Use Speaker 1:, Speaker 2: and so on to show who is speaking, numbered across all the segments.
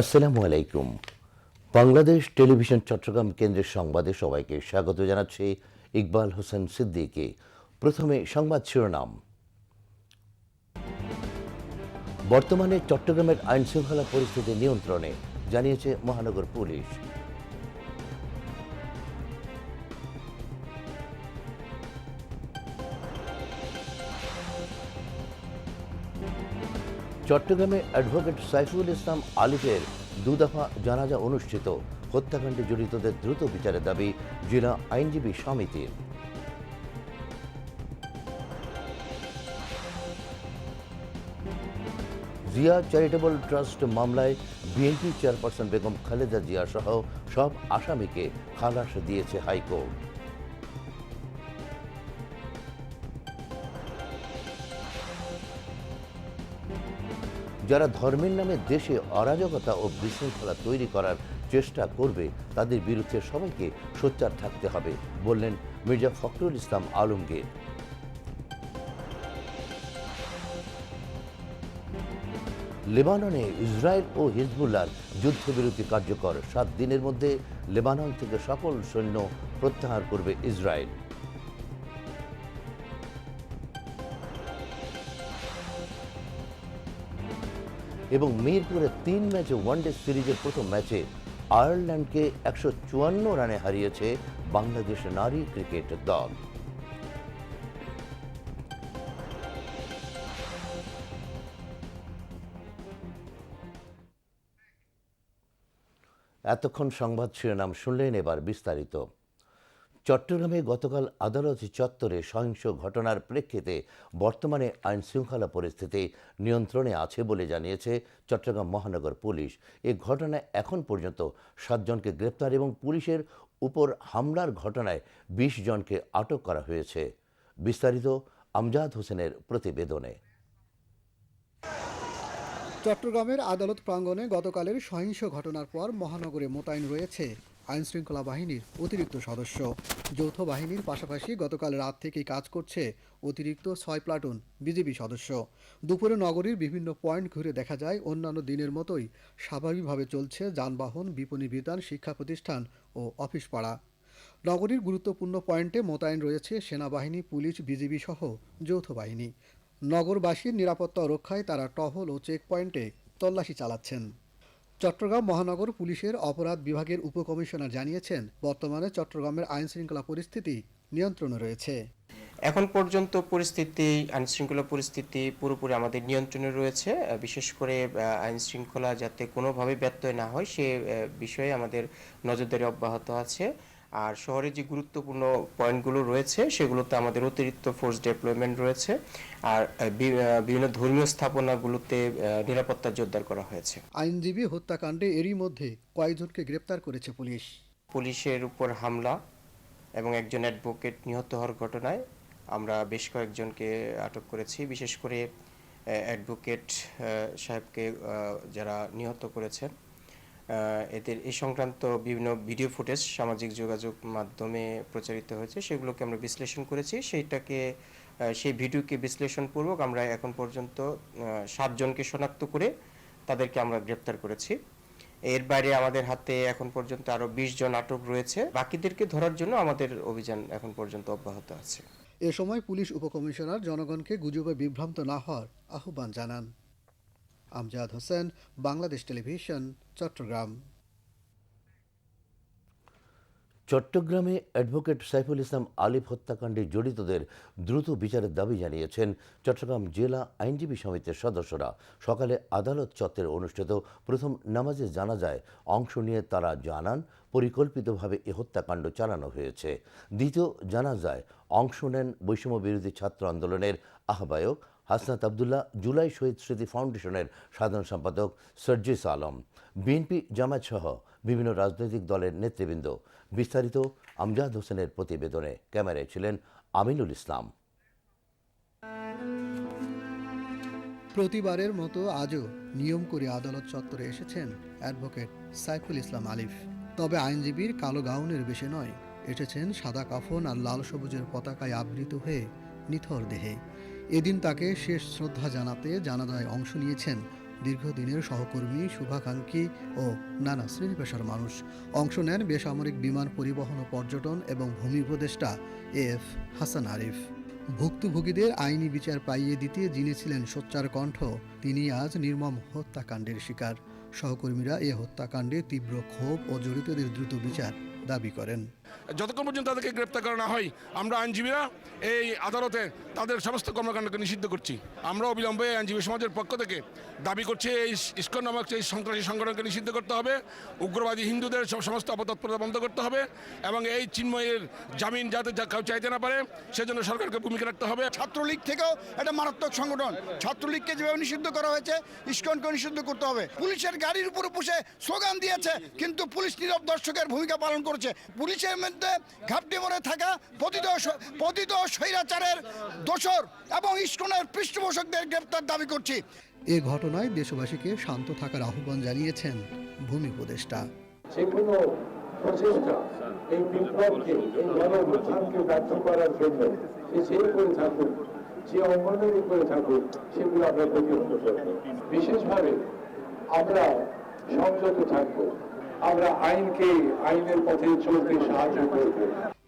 Speaker 1: আসসালামু আলাইকুম বাংলাদেশ টেলিভিশন চট্টগ্রাম কেন্দ্রের সংবাদে সবাইকে স্বাগত জানাচ্ছি ইকবাল হোসেন সিদ্দিকে প্রথমে সংবাদ শিরোনাম বর্তমানে চট্টগ্রামের আইনশৃঙ্খলা পরিস্থিতি নিয়ন্ত্রণে জানিয়েছে মহানগর পুলিশ চট্টগ্রামে অ্যাডভোকেট সাইফুল ইসলাম আলিফের দুদফা জানাজা অনুষ্ঠিত হত্যাকাণ্ডে জড়িতদের দ্রুত বিচারের দাবি জেলা আইনজীবী সমিতির জিয়া চ্যারিটেবল ট্রাস্ট মামলায় বিএনপি চেয়ারপারসন বেগম খালেদা জিয়া সহ সব আসামিকে খালাস দিয়েছে হাইকোর্ট যারা ধর্মের নামে দেশে অরাজকতা ও বিশৃঙ্খলা তৈরি করার চেষ্টা করবে তাদের বিরুদ্ধে সবাইকে সোচ্চার থাকতে হবে বললেন মির্জা ফখরুল ইসলাম আলমগীর লেবাননে ইসরায়েল ও হিজবুল্লার যুদ্ধবিরতি কার্যকর সাত দিনের মধ্যে লেবানন থেকে সকল সৈন্য প্রত্যাহার করবে ইসরায়েল এবং মিরপুরে তিন ম্যাচে ওয়ানডে সিরিজের প্রথম ম্যাচে আয়ারল্যান্ডকে একশো চুয়ান্ন রানে হারিয়েছে বাংলাদেশ নারী ক্রিকেট দল এতক্ষণ সংবাদ শিরোনাম শুনলেন এবার বিস্তারিত চট্টগ্রামে গতকাল আদালত চত্বরে সহিংস ঘটনার প্রেক্ষিতে বর্তমানে আইন শৃঙ্খলা পরিস্থিতি নিয়ন্ত্রণে আছে বলে জানিয়েছে চট্টগ্রাম মহানগর পুলিশ এ ঘটনায় এখন পর্যন্ত সাতজনকে গ্রেপ্তার এবং পুলিশের উপর হামলার ঘটনায় বিশ জনকে আটক করা হয়েছে বিস্তারিত আমজাদ হোসেনের প্রতিবেদনে
Speaker 2: চট্টগ্রামের আদালত প্রাঙ্গণে গতকালের সহিংস ঘটনার পর মহানগরে মোতায়েন রয়েছে আইনশৃঙ্খলা বাহিনীর অতিরিক্ত সদস্য যৌথ বাহিনীর পাশাপাশি গতকাল রাত থেকেই কাজ করছে অতিরিক্ত ছয় প্লাটুন বিজিবি সদস্য দুপুরে নগরীর বিভিন্ন পয়েন্ট ঘুরে দেখা যায় অন্যান্য দিনের মতোই স্বাভাবিকভাবে চলছে যানবাহন বিপণী বিতান শিক্ষা প্রতিষ্ঠান ও অফিস পাড়া নগরীর গুরুত্বপূর্ণ পয়েন্টে মোতায়েন রয়েছে সেনাবাহিনী পুলিশ বিজিবি সহ যৌথ বাহিনী নগরবাসীর নিরাপত্তা রক্ষায় তারা টহল ও চেক পয়েন্টে তল্লাশি চালাচ্ছেন চট্টগ্রাম মহানগর পুলিশের অপরাধ বিভাগের উপকমিশনার জানিয়েছেন বর্তমানে চট্টগ্রামের আইন শৃঙ্খলা পরিস্থিতি নিয়ন্ত্রণে রয়েছে
Speaker 3: এখন পর্যন্ত পরিস্থিতি আইনশৃঙ্খলা পরিস্থিতি পুরোপুরি আমাদের নিয়ন্ত্রণে রয়েছে বিশেষ করে আইনশৃঙ্খলা যাতে কোনোভাবে ব্যত্যয় না হয় সে বিষয়ে আমাদের নজরদারি অব্যাহত আছে আর শহরে যে গুরুত্বপূর্ণ পয়েন্টগুলো রয়েছে সেগুলোতে আমাদের অতিরিক্ত ফোর্স ডেপ্লয়মেন্ট রয়েছে আর বিভিন্ন ধর্মীয় স্থাপনাগুলোতে নিরাপত্তা জোরদার করা হয়েছে
Speaker 2: আইনজীবী হত্যাকাণ্ডে এরই মধ্যে কয়েকজনকে গ্রেপ্তার করেছে পুলিশ
Speaker 3: পুলিশের উপর হামলা এবং একজন অ্যাডভোকেট নিহত হওয়ার ঘটনায় আমরা বেশ কয়েকজনকে আটক করেছি বিশেষ করে অ্যাডভোকেট সাহেবকে যারা নিহত করেছেন এদের এই সংক্রান্ত বিভিন্ন ভিডিও ফুটেজ সামাজিক যোগাযোগ মাধ্যমে প্রচারিত হয়েছে সেগুলোকে আমরা বিশ্লেষণ করেছি সেইটাকে সেই ভিডিওকে বিশ্লেষণপূর্বক আমরা এখন পর্যন্ত সাতজনকে শনাক্ত করে তাদেরকে আমরা গ্রেপ্তার করেছি এর বাইরে আমাদের হাতে এখন পর্যন্ত আরও বিশ জন আটক রয়েছে বাকিদেরকে ধরার জন্য আমাদের অভিযান এখন পর্যন্ত অব্যাহত আছে
Speaker 2: এ সময় পুলিশ উপকমিশনার জনগণকে গুজবে বিভ্রান্ত না হওয়ার আহ্বান জানান আমজাদ হোসেন বাংলাদেশ টেলিভিশন চট্টগ্রাম
Speaker 1: চট্টগ্রামে অ্যাডভোকেট সাইফুল ইসলাম আলিফ হত্যাকাণ্ডে জড়িতদের দ্রুত বিচারের দাবি জানিয়েছেন চট্টগ্রাম জেলা আইনজীবী সমিতির সদস্যরা সকালে আদালত চত্বরে অনুষ্ঠিত প্রথম নামাজে জানা যায় অংশ নিয়ে তারা জানান পরিকল্পিতভাবে এ হত্যাকাণ্ড চালানো হয়েছে দ্বিতীয় জানা যায় অংশ নেন বৈষম্য বিরোধী ছাত্র আন্দোলনের আহ্বায়ক হাসনাত আবদুল্লাহ জুলাই শহীদ স্মৃতি ফাউন্ডেশনের সাধারণ সম্পাদক সরজিস আলম বিএনপি জামায়াত সহ বিভিন্ন রাজনৈতিক দলের নেতৃবৃন্দ বিস্তারিত আমজাদ হোসেনের প্রতিবেদনে ক্যামেরায় ছিলেন আমিনুল ইসলাম
Speaker 2: প্রতিবারের মতো আজও নিয়ম করে আদালত চত্বরে এসেছেন অ্যাডভোকেট সাইফুল ইসলাম আলিফ তবে আইনজীবীর কালো গাউনের বেশে নয় এসেছেন সাদা কাফন আর লাল সবুজের পতাকায় আবৃত হয়ে নিথর দেহে এদিন তাকে শেষ শ্রদ্ধা জানাতে জানাজায় অংশ নিয়েছেন দীর্ঘদিনের সহকর্মী শুভাকাঙ্ক্ষী ও নানা শ্রেণী পেশার মানুষ অংশ নেন বেসামরিক বিমান পরিবহন ও পর্যটন এবং ভূমি উপদেষ্টা এফ হাসান আরিফ ভুক্তভোগীদের আইনি বিচার পাইয়ে দিতে যিনি ছিলেন সোচ্চার কণ্ঠ তিনি আজ নির্মম হত্যাকাণ্ডের শিকার সহকর্মীরা এ হত্যাকাণ্ডে তীব্র ক্ষোভ ও জড়িতদের দ্রুত বিচার দাবি করেন
Speaker 4: যতক্ষণ পর্যন্ত তাদেরকে গ্রেপ্তার করা না হয় আমরা আইনজীবীরা এই আদালতে তাদের সমস্ত কর্মকাণ্ডকে নিষিদ্ধ করছি আমরা অবিলম্বে আইনজীবী সমাজের পক্ষ থেকে দাবি করছি এই ইস্কন নামক এই সন্ত্রাসী সংগঠনকে নিষিদ্ধ করতে হবে উগ্রবাদী হিন্দুদের সমস্ত অপতৎপরতা বন্ধ করতে হবে এবং এই চিন্ময়ের জামিন যাতে কেউ চাইতে না পারে সেজন্য সরকারকে ভূমিকা রাখতে হবে
Speaker 5: ছাত্রলীগ থেকেও একটা মারাত্মক সংগঠন ছাত্রলীগকে যেভাবে নিষিদ্ধ করা হয়েছে ইস্কনকে নিষিদ্ধ করতে হবে পুলিশের গাড়ির উপরে বসে স্লোগান দিয়েছে কিন্তু পুলিশ নীরব দর্শকের ভূমিকা পালন করেছে পুলিশের মধ্যে ঘাপটি মরে থাকা পতিত পতিত স্বৈরাচারের দোষর এবং ইস্কনের পৃষ্ঠপোষকদের গ্রেপ্তার দাবি করছি
Speaker 2: এ ঘটনায় দেশবাসীকে শান্ত থাকার আহ্বান জানিয়েছেন ভূমি উপদেষ্টা
Speaker 6: যে কোনো প্রচেষ্টা এই বিপ্লবকে এই গণপ্রধানকে ব্যর্থ করার জন্য সে করে থাকুক যে অঙ্গনের উপরে থাকুক সেগুলো আমরা করব বিশেষভাবে আমরা সংযত থাকবো আমরা আইনকে আইনের পথে চলতে সাহায্য করব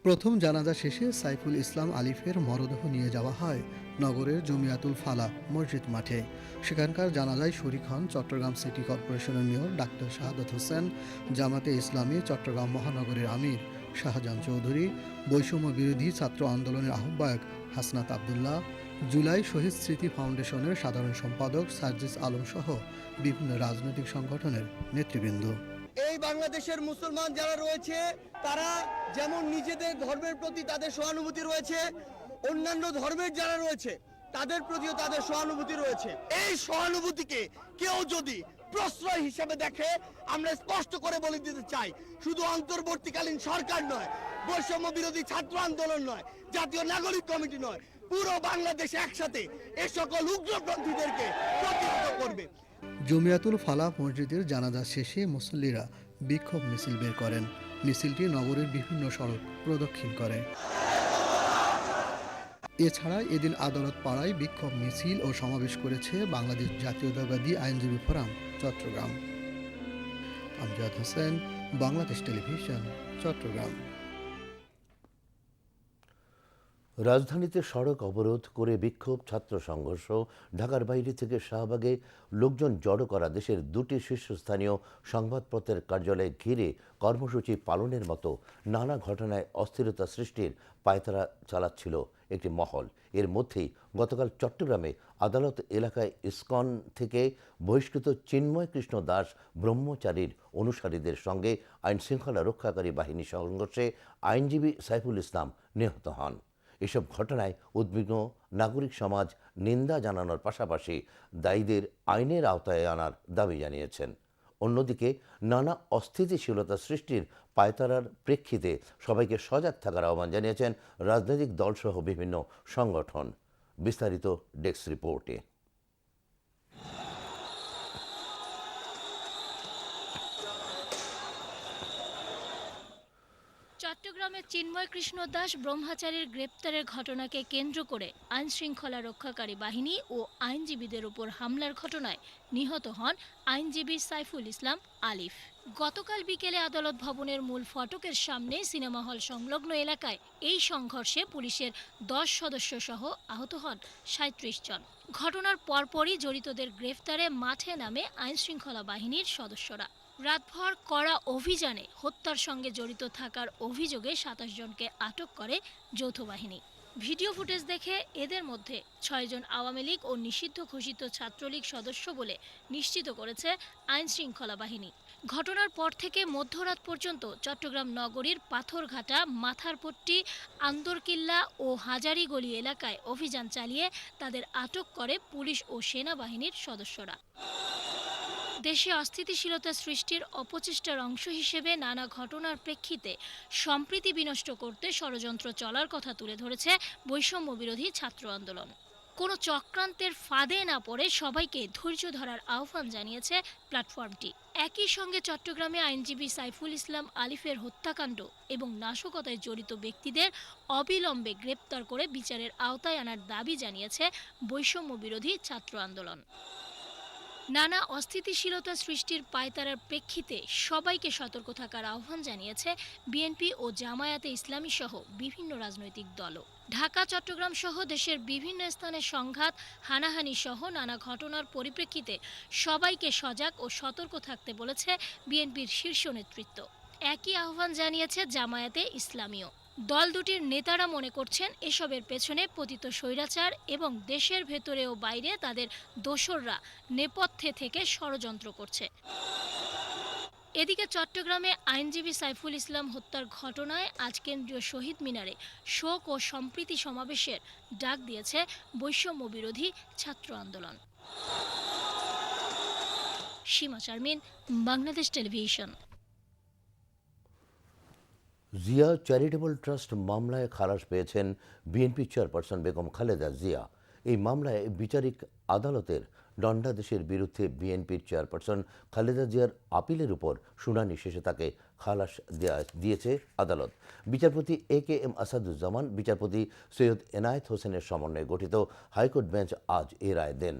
Speaker 2: প্রথম জানাজা শেষে সাইফুল ইসলাম আলিফের মরদেহ নিয়ে যাওয়া হয় নগরের জমিয়াতুল ফালা মসজিদ মাঠে সেখানকার জানাজায় শরিক হন চট্টগ্রাম সিটি কর্পোরেশনের মেয়র ডাক্তার শাহাদত হোসেন জামাতে ইসলামী চট্টগ্রাম মহানগরের আমির শাহজাহান চৌধুরী বৈষম্য বিরোধী ছাত্র আন্দোলনের আহ্বায়ক হাসনাত আবদুল্লাহ জুলাই শহীদ স্মৃতি ফাউন্ডেশনের সাধারণ সম্পাদক সার্জিস আলম সহ বিভিন্ন রাজনৈতিক সংগঠনের নেতৃবৃন্দ
Speaker 5: এই বাংলাদেশের মুসলমান যারা রয়েছে তারা যেমন নিজেদের ধর্মের প্রতি তাদের সহানুভূতি রয়েছে অন্যান্য ধর্মের যারা রয়েছে তাদের প্রতিও তাদের সহানুভূতি রয়েছে এই সহানুভূতিকে কেউ যদি প্রশ্রয় হিসেবে দেখে আমরা স্পষ্ট করে বলে দিতে চাই শুধু অন্তর্বর্তীকালীন সরকার নয় বৈষম্য বিরোধী ছাত্র আন্দোলন নয় জাতীয় নাগরিক কমিটি নয় পুরো বাংলাদেশ একসাথে এ সকল উগ্রপন্থীদেরকে প্রতিহত করবে
Speaker 2: জমিয়াতুল ফালা মসজিদের জানাজা শেষে মুসল্লিরা বিক্ষোভ মিছিল বের করেন মিছিলটি নগরের বিভিন্ন সড়ক প্রদক্ষিণ করে এছাড়া এদিন আদালত পাড়ায় বিক্ষোভ মিছিল ও সমাবেশ করেছে বাংলাদেশ জাতীয়তাবাদী আইনজীবী ফোরাম চট্টগ্রাম আমজাদ হোসেন বাংলাদেশ টেলিভিশন চট্টগ্রাম
Speaker 1: রাজধানীতে সড়ক অবরোধ করে বিক্ষোভ ছাত্র সংঘর্ষ ঢাকার বাইরে থেকে শাহবাগে লোকজন জড়ো করা দেশের দুটি শীর্ষস্থানীয় সংবাদপত্রের কার্যালয়ে ঘিরে কর্মসূচি পালনের মতো নানা ঘটনায় অস্থিরতা সৃষ্টির পায়তারা চালাচ্ছিল একটি মহল এর মধ্যেই গতকাল চট্টগ্রামে আদালত এলাকায় ইস্কন থেকে বহিষ্কৃত চিন্ময় কৃষ্ণ দাস ব্রহ্মচারীর অনুসারীদের সঙ্গে আইনশৃঙ্খলা রক্ষাকারী বাহিনী সংঘর্ষে আইনজীবী সাইফুল ইসলাম নিহত হন এসব ঘটনায় উদ্বিগ্ন নাগরিক সমাজ নিন্দা জানানোর পাশাপাশি দায়ীদের আইনের আওতায় আনার দাবি জানিয়েছেন অন্যদিকে নানা অস্থিতিশীলতা সৃষ্টির পায়তারার প্রেক্ষিতে সবাইকে সজাগ থাকার আহ্বান জানিয়েছেন রাজনৈতিক দলসহ বিভিন্ন সংগঠন বিস্তারিত ডেস্ক রিপোর্টে
Speaker 7: চট্টগ্রামের চিন্ময় কৃষ্ণ দাস ব্রহ্মচারীর গ্রেপ্তারের ঘটনাকে কেন্দ্র করে আইন শৃঙ্খলা রক্ষাকারী বাহিনী ও আইনজীবীদের উপর হামলার ঘটনায় নিহত হন আইনজীবী সাইফুল ইসলাম আলিফ গতকাল বিকেলে আদালত ভবনের মূল ফটকের সামনে সিনেমা হল সংলগ্ন এলাকায় এই সংঘর্ষে পুলিশের দশ সদস্য সহ আহত হন সাঁত্রিশ জন ঘটনার পরপরই জড়িতদের গ্রেফতারে মাঠে নামে আইনশৃঙ্খলা বাহিনীর সদস্যরা রাতভর করা অভিযানে হত্যার সঙ্গে জড়িত থাকার অভিযোগে সাতাশ জনকে আটক করে যৌথ বাহিনী ভিডিও ফুটেজ দেখে এদের মধ্যে ছয়জন আওয়ামী লীগ ও নিষিদ্ধ ঘোষিত ছাত্রলীগ সদস্য বলে নিশ্চিত করেছে আইন শৃঙ্খলা বাহিনী ঘটনার পর থেকে মধ্যরাত পর্যন্ত চট্টগ্রাম নগরীর পাথরঘাটা মাথারপট্টি আন্দরকিল্লা ও হাজারিগলি এলাকায় অভিযান চালিয়ে তাদের আটক করে পুলিশ ও সেনাবাহিনীর সদস্যরা দেশে অস্থিতিশীলতা সৃষ্টির অপচেষ্টার অংশ হিসেবে নানা ঘটনার প্রেক্ষিতে সম্প্রীতি বিনষ্ট করতে ষড়যন্ত্র চলার কথা তুলে ধরেছে বৈষম্য বিরোধী ছাত্র আন্দোলন কোনো চক্রান্তের ফাঁদে না পড়ে সবাইকে ধৈর্য ধরার আহ্বান জানিয়েছে প্ল্যাটফর্মটি একই সঙ্গে চট্টগ্রামে আইনজীবী সাইফুল ইসলাম আলিফের হত্যাকাণ্ড এবং নাশকতায় জড়িত ব্যক্তিদের অবিলম্বে গ্রেপ্তার করে বিচারের আওতায় আনার দাবি জানিয়েছে বৈষম্য বিরোধী ছাত্র আন্দোলন নানা অস্থিতিশীলতা সৃষ্টির পায়তারার প্রেক্ষিতে সবাইকে সতর্ক থাকার আহ্বান জানিয়েছে বিএনপি ও জামায়াতে ইসলামী সহ বিভিন্ন রাজনৈতিক দলও ঢাকা চট্টগ্রাম সহ দেশের বিভিন্ন স্থানে সংঘাত হানাহানি সহ নানা ঘটনার পরিপ্রেক্ষিতে সবাইকে সজাগ ও সতর্ক থাকতে বলেছে বিএনপির শীর্ষ নেতৃত্ব একই আহ্বান জানিয়েছে জামায়াতে ইসলামীও দল দুটির নেতারা মনে করছেন এসবের পেছনে পতিত স্বৈরাচার এবং দেশের ভেতরে ও বাইরে তাদের দোসররা নেপথ্যে থেকে ষড়যন্ত্র করছে এদিকে চট্টগ্রামে আইনজীবী সাইফুল ইসলাম হত্যার ঘটনায় আজ কেন্দ্রীয় শহীদ মিনারে শোক ও সম্প্রীতি সমাবেশের ডাক দিয়েছে বৈষম্য বিরোধী ছাত্র আন্দোলন Sima Charmin Bangladesh television
Speaker 1: Zia charitable trust মামলায় খালাস পেয়েছেন বিএনপি চেয়ারপারসন বেগম খালেদা জিয়া এই মামলায় বিচারিক আদালতের দণ্ডাদেশের বিরুদ্ধে বিএনপির চেয়ারপারসন খালেদা জিয়ার আপিলের উপর শুনানি শেষে তাকে খালাস দেয়া দিয়েছে আদালত বিচারপতি এ কে এম আসাদুজ্জামান বিচারপতি সৈয়দ এনায়েত হোসেনের সমন্বয়ে গঠিত হাইকোর্ট বেঞ্চ আজ এ রায় দেন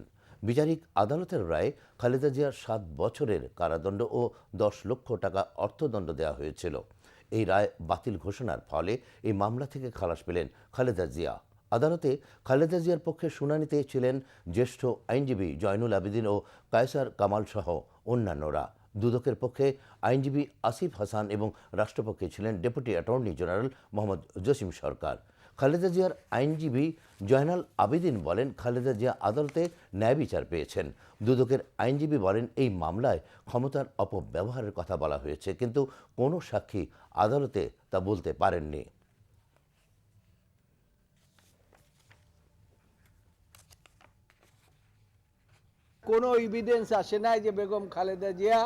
Speaker 1: বিচারিক আদালতের রায়ে খালেদা জিয়ার সাত বছরের কারাদণ্ড ও দশ লক্ষ টাকা অর্থদণ্ড দেওয়া হয়েছিল এই রায় বাতিল ঘোষণার ফলে এই মামলা থেকে খালাস পেলেন খালেদা জিয়া আদালতে খালেদা জিয়ার পক্ষে শুনানিতে ছিলেন জ্যেষ্ঠ আইনজীবী জয়নুল আবেদিন ও কায়সার কামাল সহ অন্যান্যরা দুদকের পক্ষে আইনজীবী আসিফ হাসান এবং রাষ্ট্রপক্ষে ছিলেন deputy attorney general Mohammad Jasim Sarkar Khaleda জিয়ার আইনজীবী জয়নাল আবেদিন বলেন খালেদা জিয়া আদালতে ন্যায় বিচার পেয়েছেন দুদকের আইনজীবী বলেন এই মামলায় ক্ষমতার অপব্যবহারের কথা বলা হয়েছে কিন্তু কোনো সাক্ষী আদালতে তা বলতে পারেননি
Speaker 8: কোনো ইভিডেন্স আসে নাই যে বেগম খালেদা জিয়া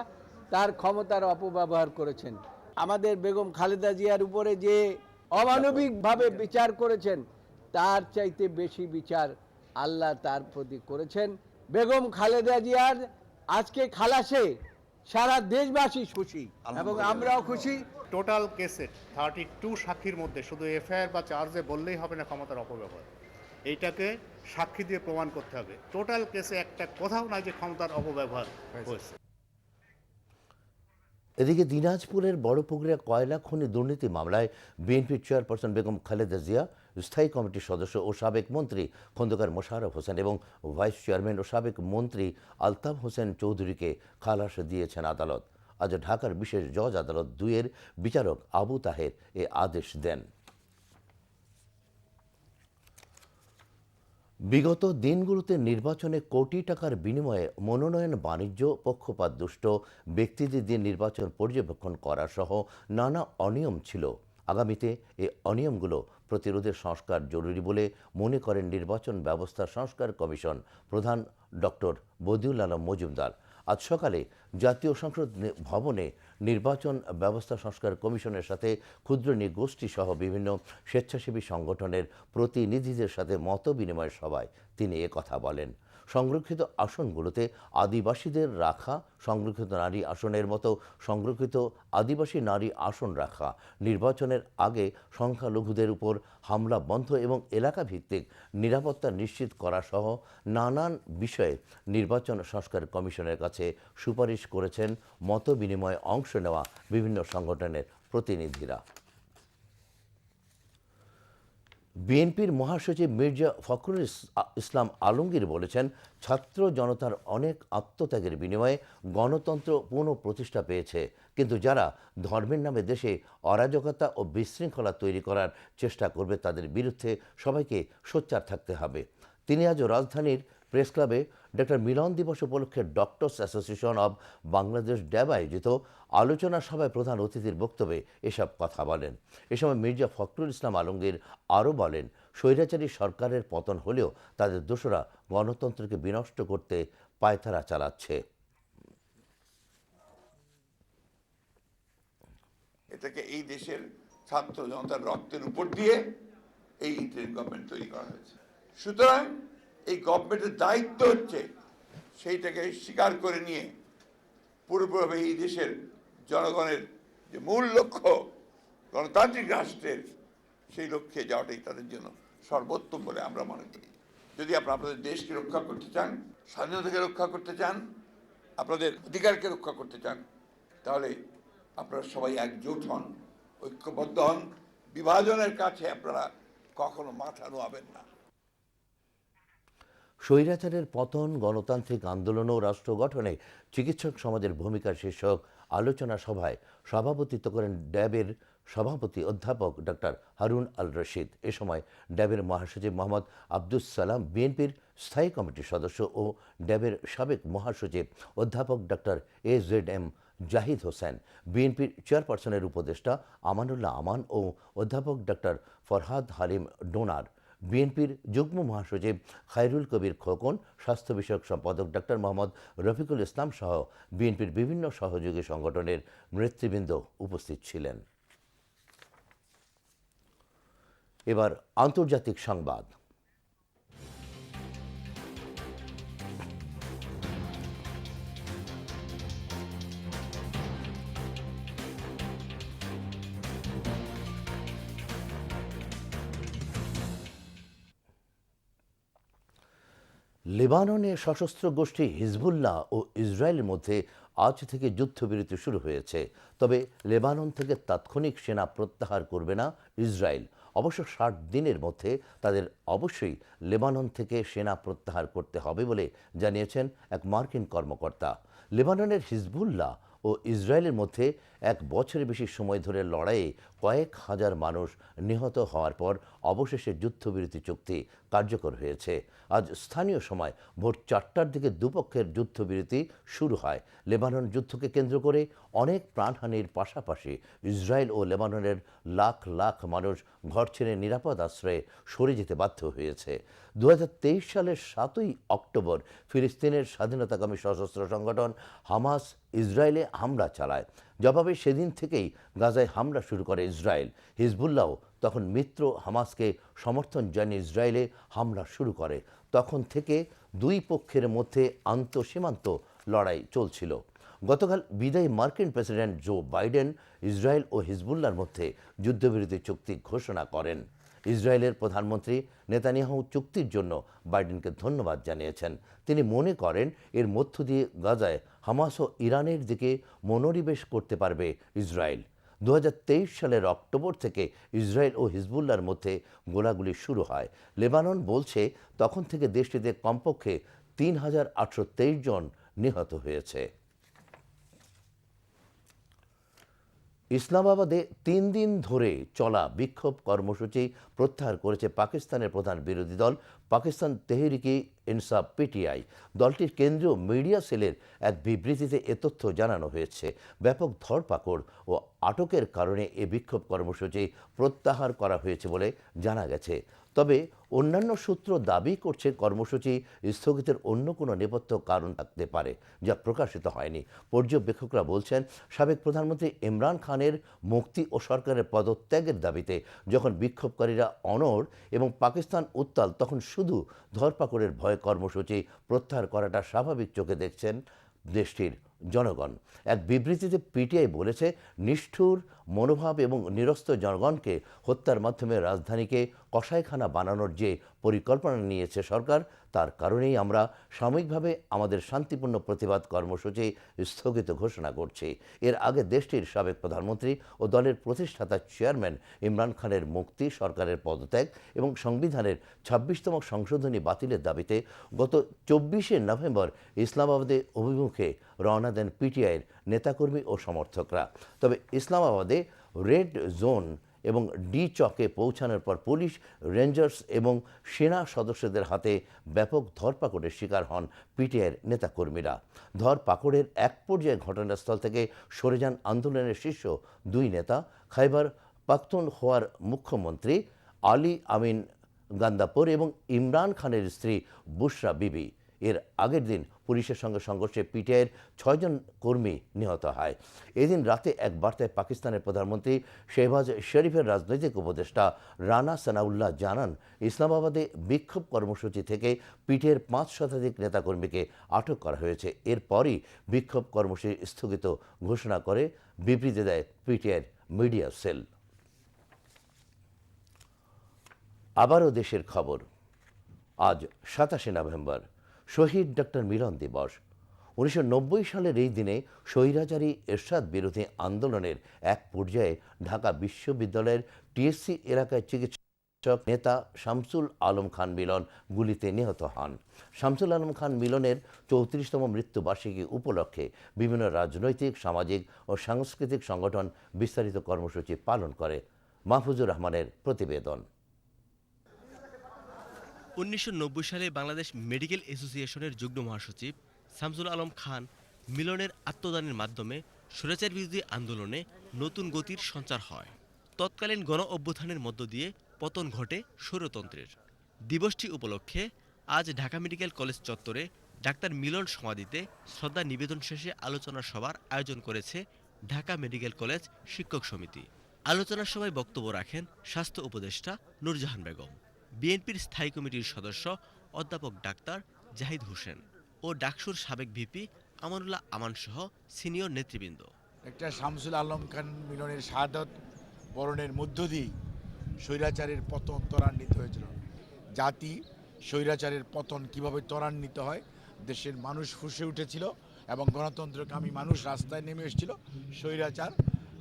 Speaker 8: তার ক্ষমতার অপব্যবহার করেছেন আমাদের বেগম খালেদা জিয়ার উপরে যে অমানবিকভাবে বিচার করেছেন তার চাইতে বেশি বিচার আল্লাহ তার প্রতি করেছেন বেগম খালেদা জিয়ার আজকে খালাসে সারা দেশবাসী খুশি এবং আমরাও খুশি
Speaker 9: টোটাল কেসে থার্টি টু সাক্ষীর মধ্যে শুধু এফআইআর বা চার্জে বললেই হবে না ক্ষমতার অপব্যবহার এইটাকে সাক্ষী দিয়ে প্রমাণ করতে হবে টোটাল কেসে একটা কোথাও না যে ক্ষমতার অপব্যবহার হয়েছে
Speaker 1: এদিকে দিনাজপুরের বড়পুকুরে কয়লা খনি দুর্নীতি মামলায় বিএনপির চেয়ারপারসন বেগম খালেদা জিয়া স্থায়ী কমিটির সদস্য ও সাবেক মন্ত্রী খন্দকার মোশারফ হোসেন এবং ভাইস চেয়ারম্যান ও সাবেক মন্ত্রী আলতাফ হোসেন চৌধুরীকে খালাস দিয়েছেন আদালত আজ ঢাকার বিশেষ জজ আদালত দুইয়ের বিচারক আবু তাহের এ আদেশ দেন বিগত দিনগুলোতে নির্বাচনে কোটি টাকার বিনিময়ে মনোনয়ন বাণিজ্য পক্ষপাত দুষ্ট ব্যক্তিদের দিয়ে নির্বাচন পর্যবেক্ষণ করা সহ নানা অনিয়ম ছিল আগামীতে এ অনিয়মগুলো প্রতিরোধের সংস্কার জরুরি বলে মনে করেন নির্বাচন ব্যবস্থা সংস্কার কমিশন প্রধান ডক্টর বদিউল আলম মজুমদার আজ সকালে জাতীয় সংসদ ভবনে নির্বাচন ব্যবস্থা সংস্কার কমিশনের সাথে ক্ষুদ্র নিগোষ্ঠী সহ বিভিন্ন স্বেচ্ছাসেবী সংগঠনের প্রতিনিধিদের সাথে মত বিনিময় সভায় তিনি কথা বলেন সংরক্ষিত আসনগুলোতে আদিবাসীদের রাখা সংরক্ষিত নারী আসনের মতো সংরক্ষিত আদিবাসী নারী আসন রাখা নির্বাচনের আগে সংখ্যালঘুদের উপর হামলা বন্ধ এবং এলাকা ভিত্তিক নিরাপত্তা নিশ্চিত করা সহ নানান বিষয়ে নির্বাচন সংস্কার কমিশনের কাছে সুপারিশ করেছেন মত বিনিময়ে অংশ নেওয়া বিভিন্ন সংগঠনের প্রতিনিধিরা বিএনপির মহাসচিব মির্জা ফখরুল ইসলাম আলমগীর বলেছেন ছাত্র জনতার অনেক আত্মত্যাগের বিনিময়ে গণতন্ত্র পুনঃপ্রতিষ্ঠা পেয়েছে কিন্তু যারা ধর্মের নামে দেশে অরাজকতা ও বিশৃঙ্খলা তৈরি করার চেষ্টা করবে তাদের বিরুদ্ধে সবাইকে সোচ্চার থাকতে হবে তিনি আজও রাজধানীর প্রেস ক্লাবে ডক্টর মিলন দিবস উপলক্ষে doctors association of Bangladesh DAB আয়োজিত আলোচনা সভায় প্রধান অতিথির বক্তব্যে এসব কথা বলেন এ সময় মির্জা ফখরুল ইসলাম আলমগীর আরও বলেন স্বৈরাচারী সরকারের পতন হলেও তাদের দোষরা গণতন্ত্রকে বিনষ্ট করতে পায়তারা চালাচ্ছে
Speaker 10: এটাকে এই দেশের ছাত্র জনতার রক্তের উপর দিয়ে এই ইন্টারিম গভর্নমেন্ট তৈরি করা হয়েছে সুতরাং এই গভর্নমেন্টের দায়িত্ব হচ্ছে সেইটাকে স্বীকার করে নিয়ে পুরোপুরিভাবে এই দেশের জনগণের যে মূল লক্ষ্য গণতান্ত্রিক রাষ্ট্রের সেই লক্ষ্যে যাওয়াটাই তাদের জন্য সর্বোত্তম বলে আমরা মনে করি যদি আপনারা আপনাদের দেশকে রক্ষা করতে চান স্বাধীনতাকে রক্ষা করতে চান আপনাদের অধিকারকে রক্ষা করতে চান তাহলে আপনারা সবাই একজোট হন ঐক্যবদ্ধ হন বিভাজনের কাছে আপনারা কখনো মাথা নোয়াবেন না
Speaker 1: স্বৈরাচারের পতন গণতান্ত্রিক আন্দোলন ও রাষ্ট্র গঠনে চিকিৎসক সমাজের ভূমিকা শীর্ষক আলোচনা সভায় সভাপতিত্ব করেন ড্যাবের সভাপতি অধ্যাপক ডক্টর হারুন আল রশিদ এ সময় ড্যাবের মহাসচিব মোহাম্মদ আব্দুস সালাম বিএনপির স্থায়ী কমিটির সদস্য ও ড্যাবের সাবেক মহাসচিব অধ্যাপক doctor A Z M Zahid Hossain বিএনপির চেয়ারপারসনের উপদেষ্টা আমানুল্লাহ আমান ও অধ্যাপক ডক্টর ফরহাদ হালিম ডোনার বিএনপির যুগ্ম মহাসচিব খায়রুল কবির খোকন স্বাস্থ্য বিষয়ক সম্পাদক ডক্টর মোহাম্মদ রফিকুল ইসলাম সহ বিএনপির বিভিন্ন সহযোগী সংগঠনের নেতৃবৃন্দ উপস্থিত ছিলেন এবার আন্তর্জাতিক সংবাদ লেবাননে সশস্ত্র গোষ্ঠী হিজবুল্লাহ ও ইসরায়েলের মধ্যে আজ থেকে যুদ্ধবিরতি শুরু হয়েছে তবে লেবানন থেকে তাৎক্ষণিক সেনা প্রত্যাহার করবে না ইসরায়েল অবশ্য ষাট দিনের মধ্যে তাদের অবশ্যই লেবানন থেকে সেনা প্রত্যাহার করতে হবে বলে জানিয়েছেন এক মার্কিন কর্মকর্তা লেবাননের হিজবুল্লাহ ও ইসরায়েলের মধ্যে এক বছরের বেশি সময় ধরে লড়াইয়ে কয়েক হাজার মানুষ নিহত হওয়ার পর অবশেষে যুদ্ধবিরতি চুক্তি কার্যকর হয়েছে আজ স্থানীয় সময় ভোর চারটার দিকে দুপক্ষের যুদ্ধবিরতি শুরু হয় লেবানন যুদ্ধকে কেন্দ্র করে অনেক প্রাণহানির পাশাপাশি ইসরায়েল ও লেবাননের লাখ লাখ মানুষ ঘর ছেড়ে নিরাপদ আশ্রয়ে সরে যেতে বাধ্য হয়েছে দু সালের সাতই অক্টোবর ফিলিস্তিনের স্বাধীনতাকামী সশস্ত্র সংগঠন হামাস ইসরায়েলে হামলা চালায় জবাবে সেদিন থেকেই গাজায় হামলা শুরু করে ইসরায়েল হিজবুল্লাহ তখন মিত্র হামাসকে সমর্থন জানিয়ে ইসরায়েলে হামলা শুরু করে তখন থেকে দুই পক্ষের মধ্যে আন্তঃসীমান্ত লড়াই চলছিল গতকাল বিদায়ী মার্কিন প্রেসিডেন্ট জো বাইডেন ইসরায়েল ও হিজবুল্লার মধ্যে যুদ্ধবিরতি চুক্তি ঘোষণা করেন ইসরায়েলের প্রধানমন্ত্রী নেতানিয়াহু চুক্তির জন্য বাইডেনকে ধন্যবাদ জানিয়েছেন তিনি মনে করেন এর মধ্য দিয়ে গাজায় হামাস ও ইরানের দিকে মনোনিবেশ করতে পারবে ইসরায়েল দু সালের অক্টোবর থেকে ইসরায়েল ও হিজবুল্লার মধ্যে গোলাগুলি শুরু হয় লেবানন বলছে তখন থেকে দেশটিতে কমপক্ষে তিন হাজার আটশো জন নিহত হয়েছে ইসলামাবাদে তিন দিন ধরে চলা বিক্ষোভ কর্মসূচি প্রত্যাহার করেছে পাকিস্তানের প্রধান বিরোধী দল পাকিস্তান তেহরিকি ইনসাফ পিটিআই দলটির কেন্দ্রীয় মিডিয়া সেলের এক বিবৃতিতে এ তথ্য জানানো হয়েছে ব্যাপক ধরপাকড় ও আটকের কারণে এ বিক্ষোভ কর্মসূচি প্রত্যাহার করা হয়েছে বলে জানা গেছে তবে অন্যান্য সূত্র দাবি করছে কর্মসূচি স্থগিতের অন্য কোনো নেপথ্য কারণ থাকতে পারে যা প্রকাশিত হয়নি পর্যবেক্ষকরা বলছেন সাবেক প্রধানমন্ত্রী ইমরান খানের মুক্তি ও সরকারের পদত্যাগের দাবিতে যখন বিক্ষোভকারীরা অনড় এবং পাকিস্তান উত্তাল তখন শুধু ধরপাকড়ের ভয় বিশ্ববিদ্যালয় কর্মসূচি প্রত্যাহার করাটা স্বাভাবিক চোখে দেখছেন দেশটির জনগণ এক বিবৃতিতে পিটিআই বলেছে নিষ্ঠুর মনোভাব এবং নিরস্ত জনগণকে হত্যার মাধ্যমে রাজধানীকে কষাইখানা বানানোর যে পরিকল্পনা নিয়েছে সরকার তার কারণেই আমরা সাময়িকভাবে আমাদের শান্তিপূর্ণ প্রতিবাদ কর্মসূচি স্থগিত ঘোষণা করছি এর আগে দেশটির সাবেক প্রধানমন্ত্রী ও দলের প্রতিষ্ঠাতা চেয়ারম্যান ইমরান খানের মুক্তি সরকারের পদত্যাগ এবং সংবিধানের ছাব্বিশতম সংশোধনী বাতিলের দাবিতে গত চব্বিশে নভেম্বর ইসলামাবাদে অভিমুখে রওনা দেন পিটিআইয়ের নেতাকর্মী ও সমর্থকরা তবে ইসলামাবাদে রেড জোন এবং ডি চকে পৌঁছানোর পর পুলিশ রেঞ্জার্স এবং সেনা সদস্যদের হাতে ব্যাপক ধরপাকড়ের শিকার হন পিটিআইয়ের নেতাকর্মীরা ধরপাকড়ের এক পর্যায়ে ঘটনাস্থল থেকে সরে যান আন্দোলনের শীর্ষ দুই নেতা খাইবার হওয়ার মুখ্যমন্ত্রী আলী আমিন গান্দাপুর এবং ইমরান খানের স্ত্রী বুশরা বিবি এর আগের দিন পুলিশের সঙ্গে সংঘর্ষে পিটিআইয়ের ছয়জন কর্মী নিহত হয় এদিন রাতে এক বার্তায় পাকিস্তানের প্রধানমন্ত্রী শেহবাজ শরীফের রাজনৈতিক উপদেষ্টা রানা সানাউল্লাহ জানান ইসলামাবাদে বিক্ষোভ কর্মসূচি থেকে পিটিআইয়ের পাঁচ শতাধিক নেতাকর্মীকে আটক করা হয়েছে এরপরই বিক্ষোভ কর্মসূচি স্থগিত ঘোষণা করে বিবৃতি দেয় পিটিআইয়ের মিডিয়া সেল আবারও দেশের খবর আজ সাতাশে নভেম্বর শহীদ ডক্টর মিলন দিবস উনিশশো সালের এই দিনে স্বৈরাচারী এরশাদ বিরোধী আন্দোলনের এক পর্যায়ে ঢাকা বিশ্ববিদ্যালয়ের টিএসসি এলাকায় চিকিৎসক নেতা শামসুল আলম খান মিলন গুলিতে নিহত হন শামসুল আলম খান মিলনের চৌত্রিশতম মৃত্যুবার্ষিকী উপলক্ষে বিভিন্ন রাজনৈতিক সামাজিক ও সাংস্কৃতিক সংগঠন বিস্তারিত কর্মসূচি পালন করে মাহফুজুর রহমানের প্রতিবেদন উনিশশো সালে বাংলাদেশ মেডিকেল অ্যাসোসিয়েশনের যুগ্ম মহাসচিব শামসুল আলম খান মিলনের আত্মদানের মাধ্যমে স্বৈরাচার বিরোধী আন্দোলনে নতুন গতির সঞ্চার হয় তৎকালীন গণ অভ্যুত্থানের মধ্য দিয়ে পতন ঘটে স্বৈরতন্ত্রের দিবসটি উপলক্ষে আজ ঢাকা মেডিকেল কলেজ চত্বরে ডাক্তার মিলন সমাধিতে শ্রদ্ধা নিবেদন শেষে আলোচনা সভার আয়োজন করেছে ঢাকা মেডিকেল কলেজ শিক্ষক সমিতি আলোচনা সভায় বক্তব্য রাখেন স্বাস্থ্য উপদেষ্টা নুরজাহান বেগম বিএনপির স্থায়ী কমিটির সদস্য অধ্যাপক ডাক্তার জাহিদ হোসেন ও ডাকসুর সাবেক ভিপি আমানুল্লাহ আমানসহ সিনিয়র নেতৃবৃন্দ একটা শামসুল আলম খান মিলনের শাহাদত বরণের মধ্য দিয়েই স্বৈরাচারের পতন ত্বরান্বিত হয়েছিল জাতি স্বৈরাচারের পতন কিভাবে ত্বরান্বিত হয় দেশের মানুষ ফুসে উঠেছিল এবং গণতন্ত্রকামী মানুষ রাস্তায় নেমে এসেছিল স্বৈরাচার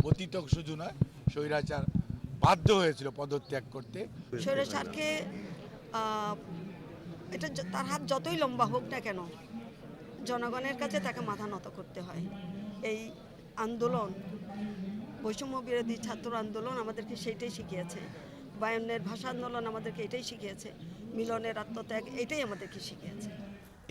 Speaker 1: অতীতক শুধু নয় স্বৈরাচার বাধ্য হয়েছিল পদত্যাগ করতে শৈরাজ এটা তার হাত যতই লম্বা হোক না কেন জনগণের কাছে তাকে মাথা নত করতে হয় এই আন্দোলন বৈষম্য বিরোধী ছাত্র আন্দোলন আমাদেরকে সেইটাই শিখিয়েছে বায়নের ভাষা আন্দোলন আমাদেরকে এটাই শিখিয়েছে মিলনের আত্মত্যাগ এটাই আমাদেরকে শিখিয়েছে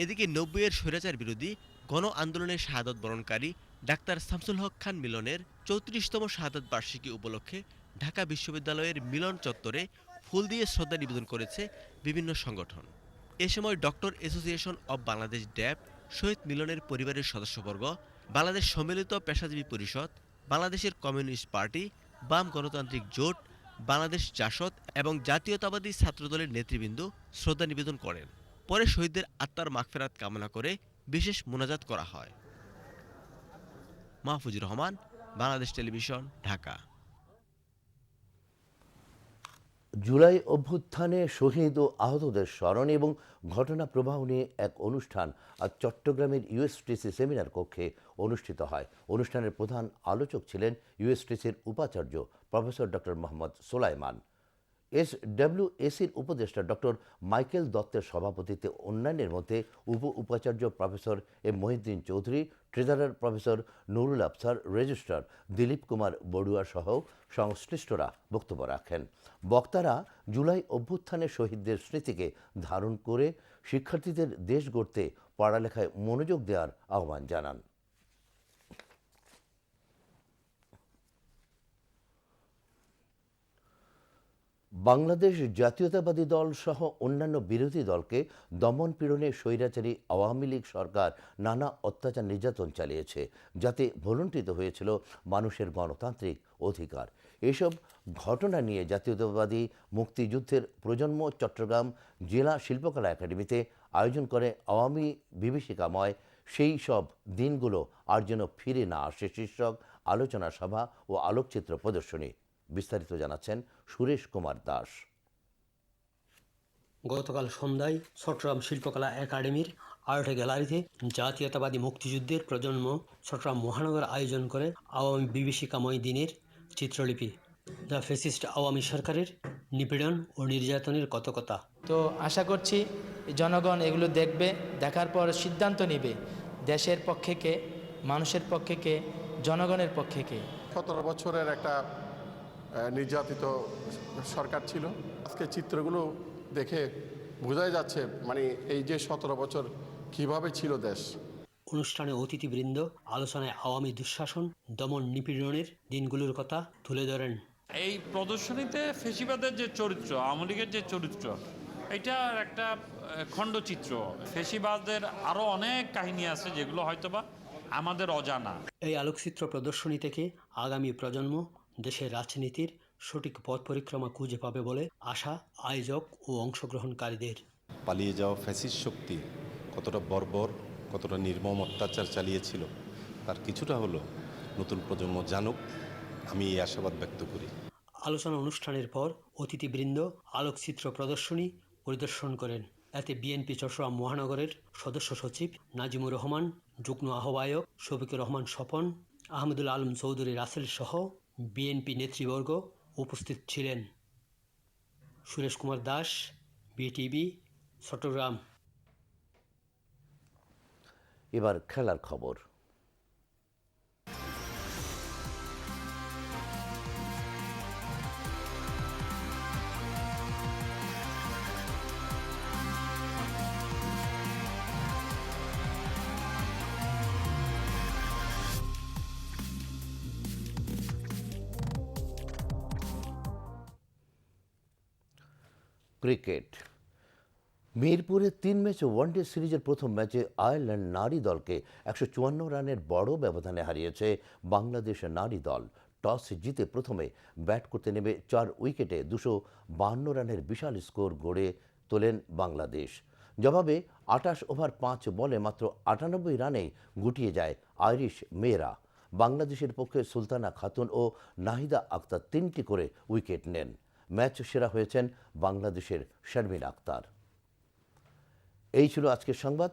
Speaker 1: এদিকে এর স্বৈরাচার বিরোধী গণ আন্দোলনের শাহাদত বরণকারী ডাক্তার শামসুল হক খান মিলনের চৌত্রিশতম শাহাদত বার্ষিকী উপলক্ষে ঢাকা বিশ্ববিদ্যালয়ের মিলন চত্বরে ফুল দিয়ে শ্রদ্ধা নিবেদন করেছে বিভিন্ন সংগঠন এ সময় doctor association of Bangladesh DAB শহীদ মিলনের পরিবারের সদস্যবর্গ বাংলাদেশ সম্মিলিত পেশাজীবী পরিষদ বাংলাদেশের কমিউনিস্ট পার্টি বাম গণতান্ত্রিক জোট বাংলাদেশ জাসদ এবং জাতীয়তাবাদী ছাত্রদলের নেতৃবৃন্দ শ্রদ্ধা নিবেদন করেন পরে শহীদদের আত্মার মাগফেরাত কামনা করে বিশেষ মোনাজাত করা হয় মাহফুজুর রহমান বাংলাদেশ টেলিভিশন ঢাকা জুলাই অভ্যুত্থানে শহীদ ও আহতদের স্মরণ এবং ঘটনা প্রবাহ নিয়ে এক অনুষ্ঠান আজ চট্টগ্রামের ইউএসটিসি সেমিনার কক্ষে অনুষ্ঠিত হয় অনুষ্ঠানের প্রধান আলোচক ছিলেন ইউএসটিসির উপাচার্য professor doctor Mohammad Solaiman S এসির উপদেষ্টা ডক্টর মাইকেল দত্তের সভাপতিত্বে অন্যান্যের মধ্যে উপ উপাচার্য professor M Mohiuddin Chowdhury treasurer professor Nurul Afsar registrar Dilip Kumar Barua সহ সংশ্লিষ্টরা বক্তব্য রাখেন বক্তারা জুলাই অভ্যুত্থানে শহীদদের স্মৃতিকে ধারণ করে শিক্ষার্থীদের দেশ গড়তে পড়ালেখায় মনোযোগ দেওয়ার আহ্বান জানান বাংলাদেশ জাতীয়তাবাদী দল সহ অন্যান্য বিরোধী দলকে দমন পীড়নে স্বৈরাচারী আওয়ামী লীগ সরকার নানা অত্যাচার নির্যাতন চালিয়েছে যাতে ভলুণ্ঠিত হয়েছিল মানুষের গণতান্ত্রিক অধিকার এসব ঘটনা নিয়ে জাতীয়তাবাদী মুক্তিযুদ্ধের প্রজন্ম চট্টগ্রাম জেলা শিল্পকলা একাডেমিতে আয়োজন করে আওয়ামী বিভীষিকাময় সেই সব দিনগুলো আর যেন ফিরে না আসে শীর্ষক আলোচনা সভা ও আলোকচিত্র প্রদর্শনী বিস্তারিত জানাচ্ছেন সুরেশ কুমার দাস গতকাল সন্ধ্যায় চট্টগ্রাম শিল্পকলা একাডেমির আর্ট গ্যালারিতে জাতীয়তাবাদী মুক্তিযুদ্ধের প্রজন্ম চট্টগ্রাম মহানগর আয়োজন করে আওয়ামী বিভীষিকাময় দিনের চিত্রলিপি দ্য ফেসিস্ট আওয়ামী সরকারের নিপীড়ন ও নির্যাতনের কতকতা তো আশা করছি জনগণ এগুলো দেখবে দেখার পর সিদ্ধান্ত নেবে দেশের পক্ষে কে মানুষের পক্ষে কে জনগণের পক্ষে কে সতেরো বছরের একটা নির্যাতিত সরকার ছিল আজকে চিত্রগুলো দেখে বোঝাই যাচ্ছে মানে এই যে সতেরো বছর কিভাবে ছিল দেশ অনুষ্ঠানে অতিথিবৃন্দ আলোচনায় আওয়ামী দুঃশাসন দমন নিপীড়নের দিনগুলোর কথা তুলে ধরেন এই প্রদর্শনীতে ফেসিবাদের যে চরিত্র আওয়ামী লীগের যে চরিত্র এটা একটা খণ্ডচিত্র ফেসিবাদের আরও অনেক কাহিনী আছে যেগুলো হয়তোবা আমাদের অজানা এই আলোকচিত্র প্রদর্শনী থেকে আগামী প্রজন্ম দেশের রাজনীতির সঠিক পথ পরিক্রমা খুঁজে পাবে বলে আশা আয়োজক ও অংশগ্রহণকারীদের পালিয়ে যাওয়া ফ্যাসিস শক্তি কতটা বর্বর কতটা নির্মম অত্যাচার চালিয়েছিল তার কিছুটা হলো নতুন প্রজন্ম জানুক আমি এই আশাবাদ ব্যক্ত করি আলোচনা অনুষ্ঠানের পর অতিথিবৃন্দ আলোকচিত্র প্রদর্শনী পরিদর্শন করেন এতে বিএনপি চট্টগ্রাম মহানগরের সদস্য সচিব নাজিমুর রহমান যুগ্ম আহ্বায়ক শফিকুর রহমান স্বপন আহমেদুল আলম চৌধুরী রাসেল সহ বিএনপি নেতৃবর্গ উপস্থিত ছিলেন সুরেশ কুমার দাস বিটিভি চট্টগ্রাম এবার খেলার খবর ক্রিকেট মিরপুরে তিন ম্যাচ ওয়ানডে সিরিজের প্রথম ম্যাচে আয়ারল্যান্ড নারী দলকে একশো চুয়ান্ন রানের বড় ব্যবধানে হারিয়েছে বাংলাদেশ নারী দল টস জিতে প্রথমে ব্যাট করতে নেমে চার উইকেটে দুশো বাহান্ন রানের বিশাল স্কোর গড়ে তোলেন বাংলাদেশ জবাবে আটাশ ওভার পাঁচ বলে মাত্র আটানব্বই রানে গুটিয়ে যায় আইরিশ মেয়েরা বাংলাদেশের পক্ষে সুলতানা খাতুন ও নাহিদা আক্তার তিনটি করে উইকেট নেন ম্যাচ সেরা হয়েছেন বাংলাদেশের শারমিন আক্তার এই ছিল আজকের সংবাদ